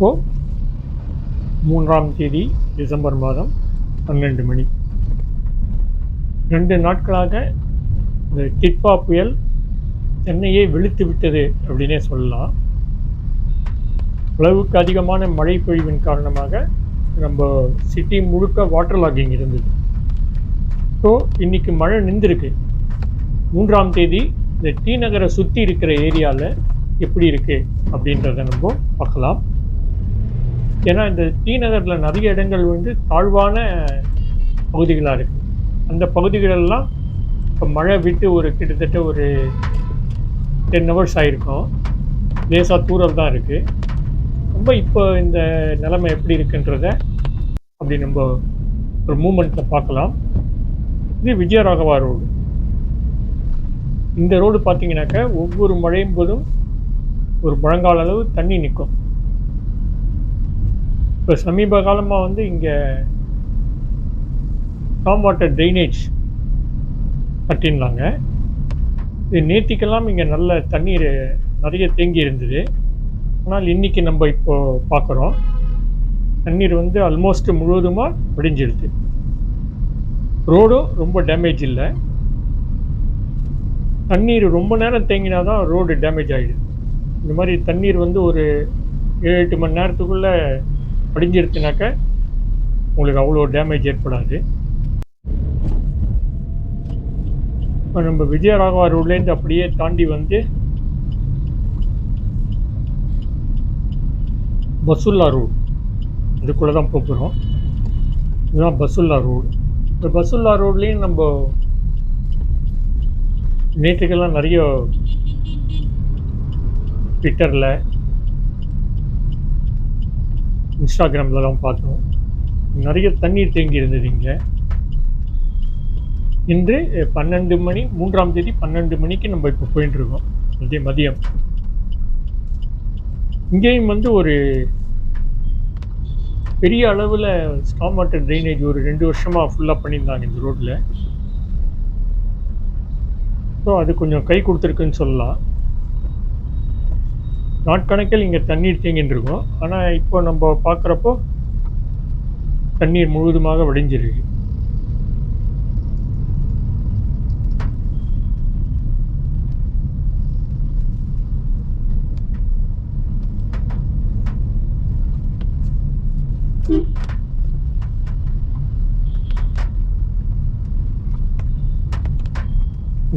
இப்போ மூன்றாம் தேதி டிசம்பர் மாதம் பன்னெண்டு மணி. ரெண்டு நாட்களாக இந்த டிட்பா புயல் சென்னையை வெளுத்து விட்டது அப்படின்னே சொல்லலாம். அளவுக்கு அதிகமான மழை பொழிவின் காரணமாக நம்ம சிட்டி முழுக்க வாட்டர் லாகிங் இருந்தது. ஸோ இன்னைக்கு மழை நின்றுருக்கு. மூன்றாம் தேதி இந்த டி நகரை சுற்றி இருக்கிற ஏரியாவில் எப்படி இருக்குது அப்படின்றத நம்ம பார்க்கலாம். ஏன்னா இந்த ஸ்ரீநகரில் நிறைய இடங்கள் வந்து தாழ்வான பகுதிகளாக இருக்குது அந்த பகுதிகளெல்லாம் இப்போ மழை விட்டு ஒரு கிட்டத்தட்ட ஒரு டென் ஹவர்ஸ் ஆகிருக்கும் லேசாக தூரல் தான் இருக்குது ரொம்ப இப்போ இந்த நிலைமை எப்படி இருக்குன்றத அப்படி நம்ம ஒரு மூமெண்ட்டில் பார்க்கலாம். இது விஜயராகவா ரோடு. இந்த ரோடு பார்த்தீங்கன்னாக்க ஒவ்வொரு மழையும் போதும் ஒரு முழங்கால அளவு தண்ணி நிற்கும். இப்போ சமீப காலமாக வந்து இங்கே ஸ்டாம் வாட்டர் ட்ரைனேஜ் கட்டினாங்க இது நேத்திக்கெல்லாம் இங்கே நல்ல தண்ணீர் நிறைய தேங்கி இருந்தது. ஆனால் இன்னைக்கு நம்ம இப்போ பார்க்குறோம் தண்ணீர் வந்து ஆல்மோஸ்ட் முழுவதுமாக வடிஞ்சிருது. ரோடும் ரொம்ப டேமேஜ் இல்லை. தண்ணீர் ரொம்ப நேரம் தேங்கினா தான் ரோடு டேமேஜ் ஆகிடுது இந்த மாதிரி தண்ணீர் வந்து ஒரு ஏழு எட்டு மணி நேரத்துக்குள்ளே படிஞ்சிருச்சுனாக்க உங்களுக்கு அவ்வளோ டேமேஜ் ஏற்படாது. இப்போ நம்ம விஜயராகவா ரோட்லேருந்து அப்படியே தாண்டி வந்து பசுல்லா ரோடு இதுக்குள்ளே தான் போகிறோம் இதுதான் பசுல்லா ரோடு இந்த பசுல்லா ரோட்லேயும் நம்ம நேற்றுக்கெல்லாம் நிறைய ட்விட்டரில் இன்ஸ்டாகிராம்லலாம் பார்த்தோம். நிறைய தண்ணீர் தேங்கி இருந்தது இங்கே. இன்று பன்னெண்டு மணி மூன்றாம் தேதி பன்னெண்டு மணிக்கு நம்ம இப்போ போயிட்டு இருக்கோம் மதிய மதியம். இங்கேயும் வந்து ஒரு பெரிய அளவில் ஸ்டாம் வாட்டர் ட்ரைனேஜ் ஒரு ரெண்டு வருஷமாக ஃபுல்லாக பண்ணியிருந்தாங்க இந்த ரோட்டில் ஸோ அது கொஞ்சம் கை கொடுத்துருக்குன்னு சொல்லலாம். நாட்கணக்கில் இங்கே தண்ணீர் தேங்கின்னு இருக்கும் ஆனால் இப்போ நம்ம பார்க்குறப்போ தண்ணீர் முழுவதுமாக வடிஞ்சிருக்கு.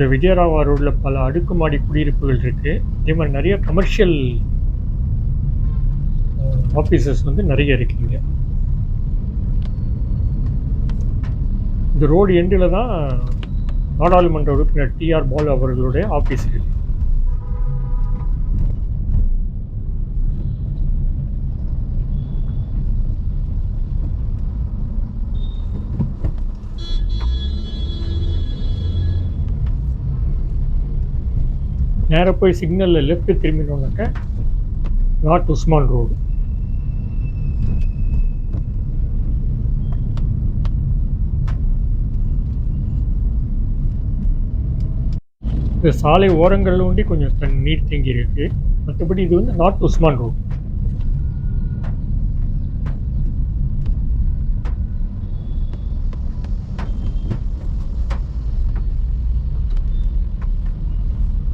இந்த விஜயராவா ரோட்டில் பல அடுக்குமாடி குடியிருப்புகள் இருக்குது அதே மாதிரி நிறைய கமர்ஷியல் ஆஃபீஸஸ் uh, வந்து நிறைய இருக்குங்க இந்த ரோடு எண்டில் தான் நாடாளுமன்ற உறுப்பினர் டிஆர் பாலு அவர்களுடைய ஆஃபீஸ் இருக்கு. நேராக போய் சிக்னலில் லெஃப்ட் திரும்பினோம்னாக்க நார்த் உஸ்மான் ரோடு இந்த சாலை ஓரங்களில் ஒண்டி கொஞ்சம் தண்ணி நீர் தேங்கி இருக்கு மற்றபடி இது வந்து நார்த் உஸ்மான் ரோடு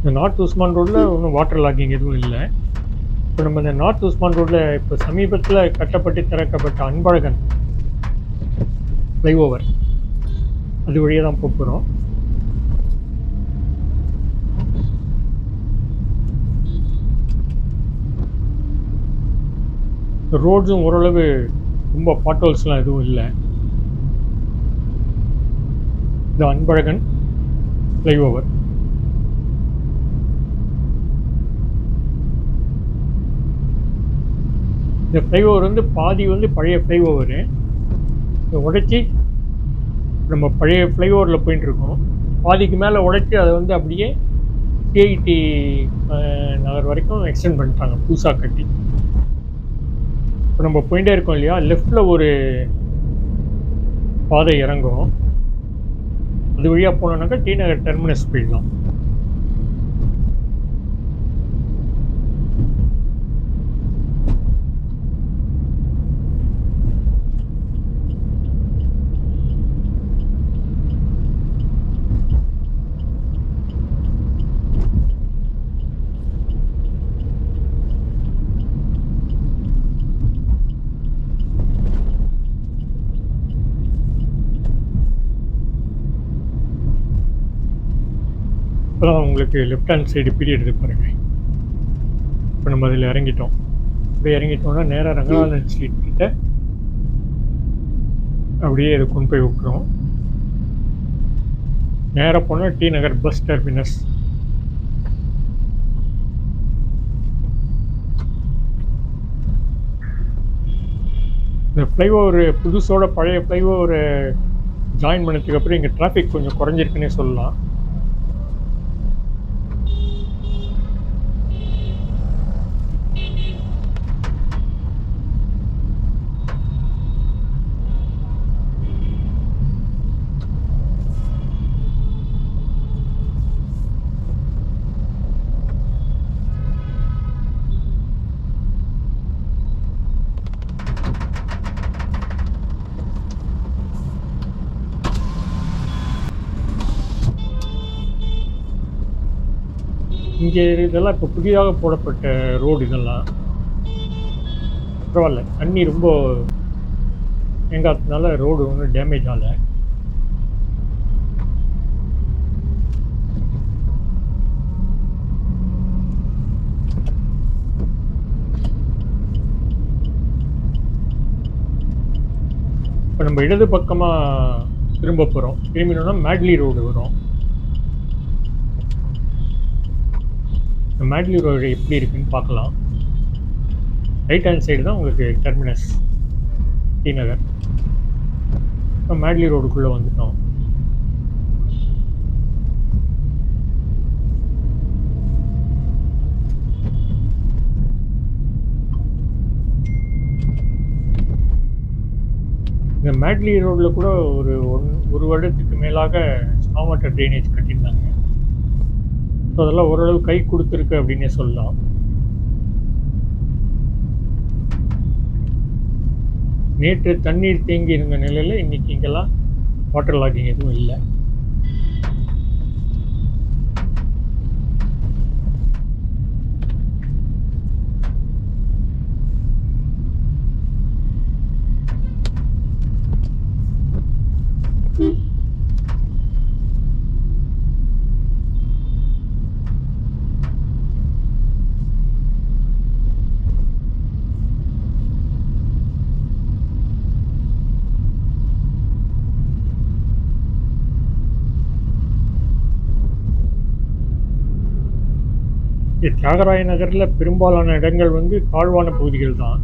இந்த நார்த் உஸ்மான் ரோட்டில் ஒன்றும் வாட்டர் லாகிங் எதுவும் இல்லை. இப்போ நம்ம இந்த நார்த் உஸ்மான் ரோட்டில் இப்போ சமீபத்தில் கட்டப்பட்டு திறக்கப்பட்ட அன்பழகன் ஃப்ளைஓவர் அது வழியாக தான் போகிறோம் ரோட்ஸும் ஓரளவு ரொம்ப பாட்டோல்ஸ்லாம் எதுவும் இல்லை. இது அன்பழகன் ஃப்ளைஓவர் இந்த ஃப்ளைஓவர் வந்து பாதி வந்து பழைய ஃப்ளைஓவரு இதை உடைச்சி நம்ம பழைய ஃப்ளைஓவரில் போயிட்டுருக்கோம் பாதிக்கு மேலே உடைச்சி அதை வந்து அப்படியே டிஐடி நகர் வரைக்கும் எக்ஸ்டெண்ட் பண்ணிட்டாங்க புதுசாக கட்டி. இப்போ நம்ம போயிட்டே இருக்கோம் இல்லையா? லெஃப்டில் ஒரு பாதை இறங்கும் அது வழியாக போனோன்னாக்கா டி நகர் டெர்மினஸ் போயிடலாம். அப்புறம் உங்களுக்கு லெஃப்ட் ஹேண்ட் சைடு பீரியட் எடுத்து பாருங்கள் இப்போ நம்ம அதில் இறங்கிட்டோம். அப்படியே இறங்கிட்டோம்னா நேராக ரங்கநாதன் ஸ்ட்ரீட் கிட்ட அப்படியே இதை கொண்டு போய் விட்டுரும் நேராக போனால் டி நகர் பஸ் டெர்மினஸ் இந்த ஃப்ளைஓவர் புதுசோட பழைய ஃப்ளைஓவர் ஜாயின் பண்ணதுக்கப்புறம் இங்கே டிராஃபிக் கொஞ்சம் குறைஞ்சிருக்குன்னே சொல்லலாம். இங்கே இதெல்லாம் இப்போ புதிதாக போடப்பட்ட ரோடு இதெல்லாம். பரவாயில்ல. தண்ணி ரொம்ப எங்காத்தினால ரோடு ஒன்றும் டேமேஜ் ஆகலை. இப்போ நம்ம இடது பக்கமாக திரும்ப போகிறோம் திரும்பினோன்னா மேட்லி ரோடு வரும். இந்த மேட்லி ரோடு எப்படி இருக்குன்னு பார்க்கலாம். ரைட் ஹேண்ட் சைடு தான் உங்களுக்கு டெர்மினஸ் டி நகர். மேட்லி ரோடுக்குள்ளே வந்துட்டோம். இந்த மேட்லி ரோடில் கூட ஒரு ஒன் ஒரு வருடத்துக்கு மேலாக ஸ்டாம் ட்ரைனேஜ் ஸோ அதெல்லாம் ஓரளவு கை கொடுத்துருக்கு அப்படின்னே சொல்லலாம். நேற்று தண்ணீர் தேங்கி இருந்த நிலையில் இன்னைக்கு இங்கெல்லாம் வாட்டர் லாகிங் எதுவும் இல்லை. தியாகராய நகரில் பெரும்பாலான இடங்கள் வந்து தாழ்வான பகுதிகள் தான்.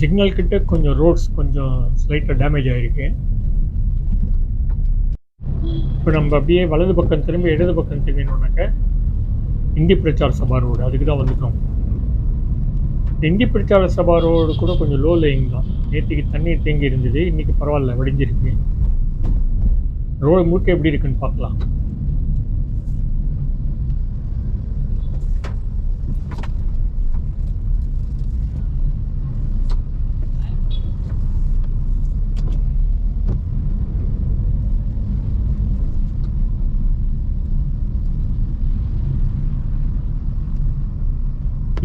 சிக்னல் கிட்ட கொஞ்சம் ரோட்ஸ் கொஞ்சம் ஸ்லைட்டாக டேமேஜ் ஆகிருக்கு இப்போ நம்ம அப்படியே வலது பக்கம் திரும்பி இடது பக்கம் திரும்பினோம்னாக்க இந்தி பிரச்சார சபா ரோடு அதுக்கு தான் வந்துட்டோம். இந்தி பிரச்சார சபா ரோடு கூட கொஞ்சம் லோ லேயிங் தான். நேற்றுக்கு தண்ணீர் தேங்கி இருந்தது இன்னைக்கு பரவாயில்ல வடிஞ்சிருக்கு. ரோடு முழுக்க எப்படி இருக்குன்னு பார்க்கலாம்.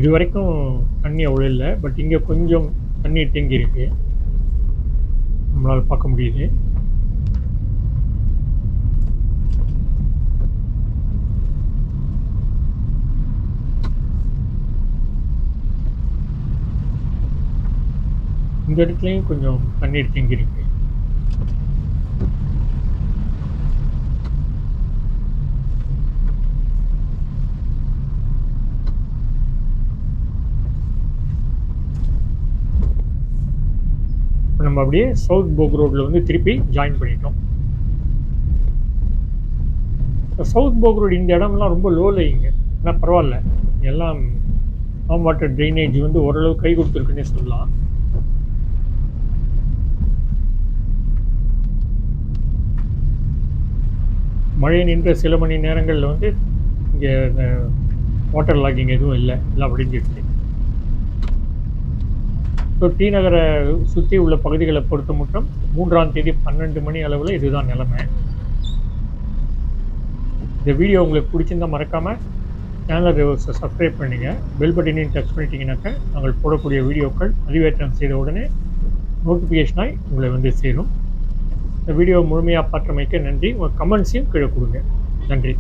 இது வரைக்கும் தண்ணி அவ்வளோ இல்லை பட் இங்கே கொஞ்சம் தண்ணீர் தேங்கி இருக்கு. நம்மளால் பார்க்க முடியுது. இந்த இடத்துலையும் கொஞ்சம் தண்ணீர் தேங்கி நம்ம அப்படியே சவுத் போக் ரோட்டில் வந்து திருப்பி ஜாயின் பண்ணிட்டோம். சவுத் போக் ரோடு இந்த இடம்லாம் ரொம்ப லோ லைங்க ஆனால் பரவாயில்ல. எல்லாம் ஃபார்ம் வாட்டர் ட்ரைனேஜ் வந்து ஓரளவு கை கொடுத்துருக்குன்னே சொல்லலாம். மழை நின்ற சில மணி நேரங்களில் வந்து இங்கே வாட்டர் லாகிங் எதுவும் இல்லை. எல்லாம் வடிஞ்சிடுச்சு ஸோ டி நகரை சுற்றி உள்ள பகுதிகளை பொறுத்த மட்டும் மூன்றாம் தேதி பன்னெண்டு மணி அளவில் இதுதான் நிலைமை. இந்த வீடியோ உங்களுக்கு பிடிச்சிருந்தா மறக்காமல் ரிவர்ஸை சப்ஸ்கிரைப் பண்ணுங்கள் பெல் பட்டினையும் டச் பண்ணிட்டீங்கன்னாக்கா நாங்கள் போடக்கூடிய வீடியோக்கள் பதிவேற்றம் செய்த உடனே நோட்டிஃபிகேஷனாய் உங்களை வந்து சேரும். இந்த வீடியோ முழுமையாக பார்த்தமைக்க நன்றி. உங்கள் கமெண்ட்ஸையும் கீழே கொடுங்க. நன்றி.